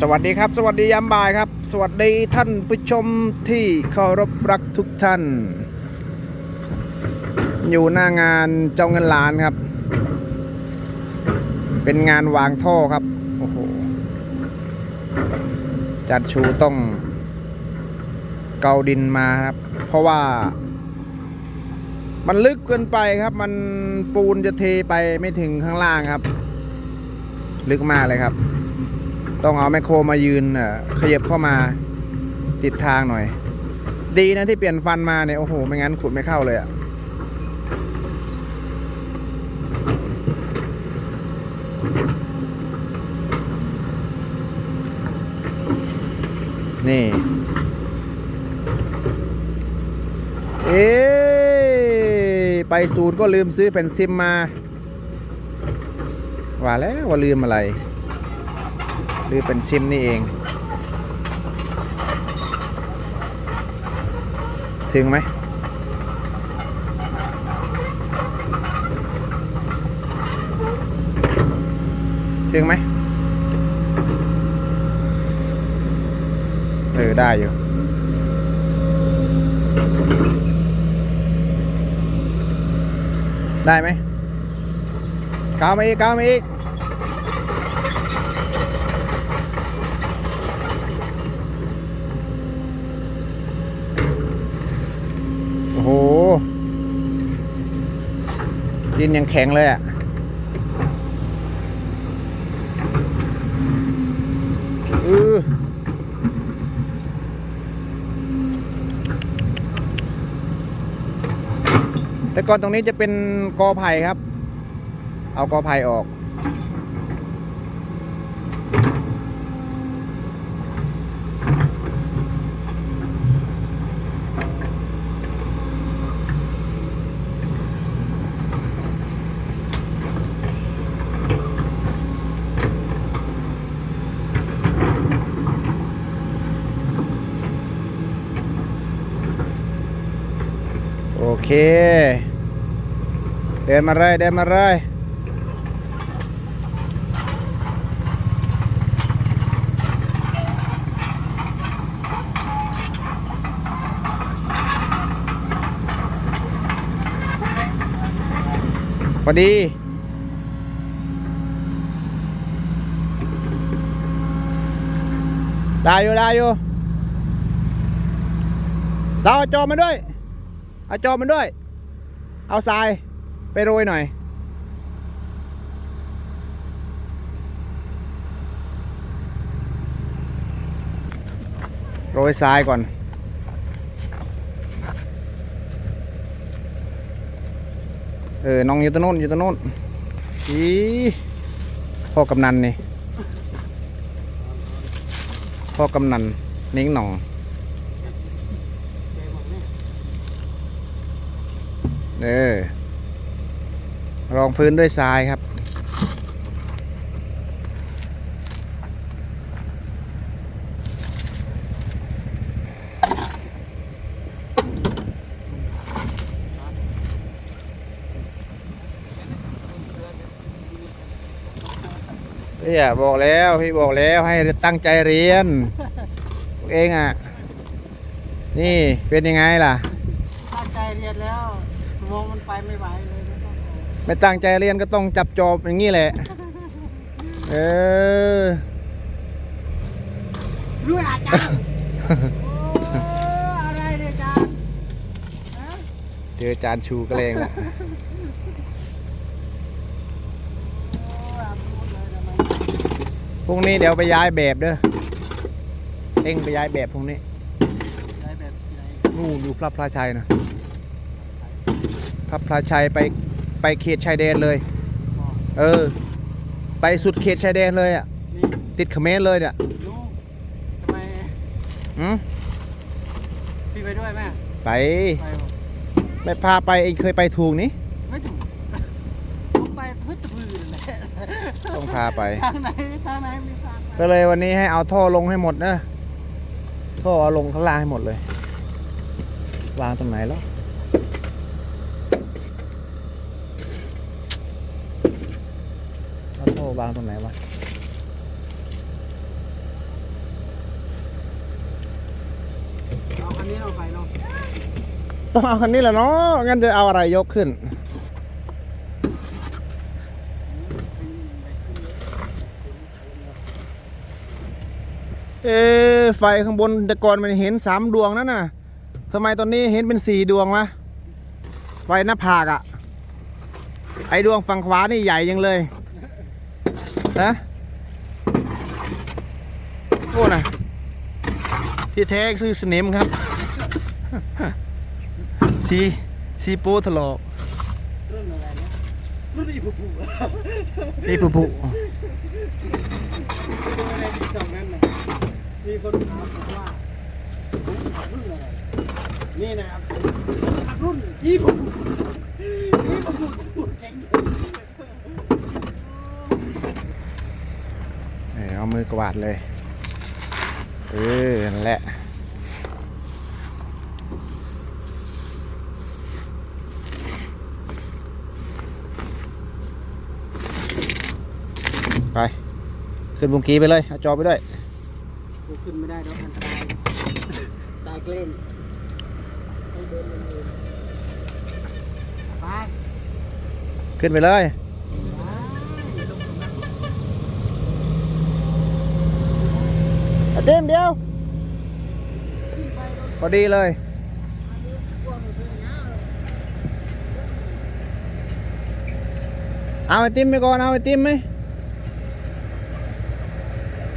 สวัสดีครับ สวัสดียามบ่ายครับ สวัสดีท่านผู้ชมที่เคารพรักทุกท่าน อยู่หน้างานเจ้าเงินล้านครับ เป็นงานวางท่อครับโอ้โหจัดชูต้องเกาดินมาครับ เพราะว่า มันลึกเกินไปครับ มันปูนจะเทไปไม่ถึงข้างล่างครับ ลึกมากเลยครับ ต้องเอาแมคโครมายืนเขยับเข้ามาติดทางหน่อย ดีนะที่เปลี่ยนฟันมาเนี่ย โอ้โห ไม่งั้นขุดไม่เข้าเลยอะ่ะนี่ เอ๊ไปศูนย์ก็ลืมซื้อแผ่นซิมมา ว่าแล้วว่าลืมอะไรลืมเป็นซิมนี่เอง ถึงไหมถึงไหมเออได้อยู่ได้ไหมก้าวมาอีกก้าวมาอีก โอ้โห ดินยังแข็งเลยอะเออแต่ก่อนตรงนี้จะเป็นกอไผ่ครับ เอากอไผ่ออก เค เดินมาเลยเดินมาเลยพอดี ได้อยู่ได้อยู่เราเอาจอมาด้วย เอาจอมันด้วย เอาทรายไปโรยหน่อยโรยทรายก่อน เออ น้องอยู่ตรงนู้นอยู่ตรงนู้นอีพ่อกำนันนี่ พ่อกำนันนิ้งหน่อง เออรองพื้นด้วยทรายครับ พี่อะบอกแล้วพี่บอกแล้วให้ตั้งใจเรียนเองอะ นี่เป็นยังไงล่ะ ตั้งใจเรียนแล้ว มองมันไปไม่ไหวเลยไม่ต้องออกไม่ตั้งใจเรียนก็ต้องจับจอบอย่างนี้แหละ เออด้วยอาจารย์โอ้อะไรเนี่ยอาจารย์ฮะเจอจานชูกระเลงละโอ้อ่านพูดเลยทำไมพรุ่งนี้เดี๋ยวไปย้ายแบบเด้อ เอ็งไปย้ายแบบพรุ่งนี้ใช้แบบที่ไหนนู่นอยู่พระพลาชัยนะ พระพลาชัยไปไปเขตชายแดนเลยอ๋อเออ ไปสุดเขตชายแดนเลยอะ นี่ติดเขมรเลยเนี่ยลุงทำไมอืมพี่ไปด้วยไหมไป ไปบอกไม่พาไปเองเคยไปถูกนี่ไม่ถูกผมไปพื้นตะพื้นแหละต้องพาไป ทางไหนทางไหนมีทางไปก็เลยวันนี้ให้เอาท่อลงให้หมดนะ ท่อเอาลงข้างล่างให้หมดเลย วางตรงไหนแล้ว วางตรงไหนวะเอาคันนี้เราไปเนาะต้องเอาคันนี้แหละเนาะงั้นจะเอาอะไรยกขึ้นเอไฟข้างบนแต่ก่อนมันเห็นสามดวงนั่นน่ะทำไมตอนนี้เห็นเป็นสี่ดวงวะไฟหน้าผากอะ ไอดวงฝั่งขวานี่ใหญ่ยังเลย ฮะโอ้น่ะที่แท้คือสนิมครับสีสีปูถลอกรุ่นอะไรเนี่ยรุ่นอีผู้ผู้นี่ปุปุในติ๊กต็อกนั่นนะมีคนถามผมว่าผมขับรุ่นอะไรนี่นะครับขับรุ่นยี่ผู้ยี่ผู้ผู้เก่ง เออเอามือ กวาดเลย เออนั่นแหละไป ขึ้นบุงกีไปเลยเอาจอไปด้วยกูขึ้นไม่ได้แล้วอันตรายตายเกล่นต้องเดินเร็วๆไป ขึ้นไปเลย เต็มเดียว พอดีเลยเอาไอติมไปก่อน เอาไอติมไหม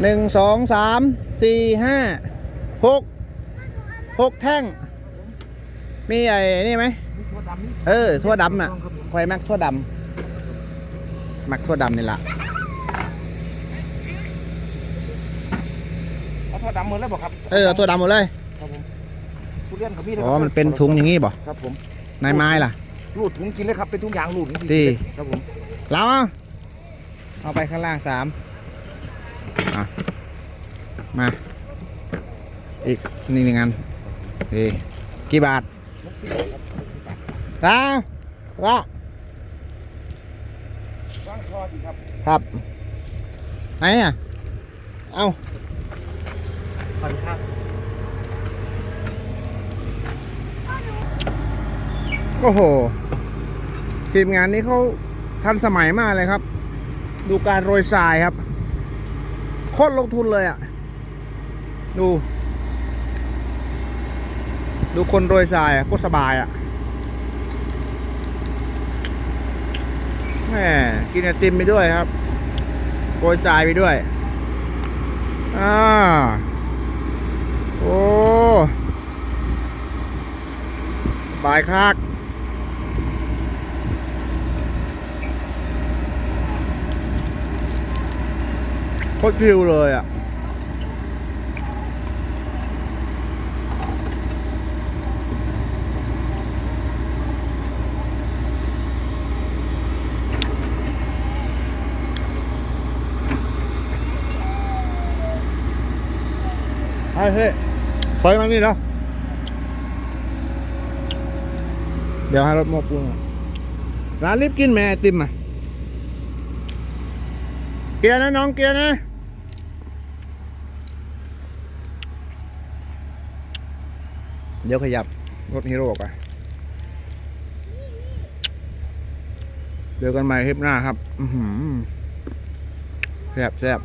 หนึ่งสองสามสี่ห้าหกหกแท่ง มีไอ้นี่ไหมเออ ทั่วดำอะคอยมักทั่วดำมักทั่วดำนี่ละ เอาตัวดำหมดแล้วบอกครับเออเอาทั่วดำหมดเลยครับผมทุเรียนกับพี่อ๋อมันเป็นถุงอย่างงี้บ่ครับผมนายไม้ล่ะ รูดถุงกินเลยครับเป็นถุงยางรูดถุงกินดีครับผมเราเอาเอาไปข้างล่างสามอะมา อีกนี่หนึ่งอันดีกี่บาทเราเราว่างคอดีครับครับไหนอะเอา ขอบคุณครับโอ้โห ทีมงานนี้เขาทันสมัยมากเลยครับ ดูการโรยทรายครับโคตรลงทุนเลยอะ ดู ดูคนโรยทรายอะโคตรสบายอะแหมกินไอติมไปด้วยครับโรยทรายไปด้วย อ่า โอ้บายคักโคตรฟิวเลยอะไป เฮ้ยไปมานี่แล้วเดี๋ยวให้รถโมปูนก่อนร้านรีบกินแม่ติมอะเกียร์นะน้องเกียร์นะเดี๋ยวขยับรถฮีโร่ออกไปเจอกันใหม่คลิปหน้าครับ อือหือแซ่บแซ่บ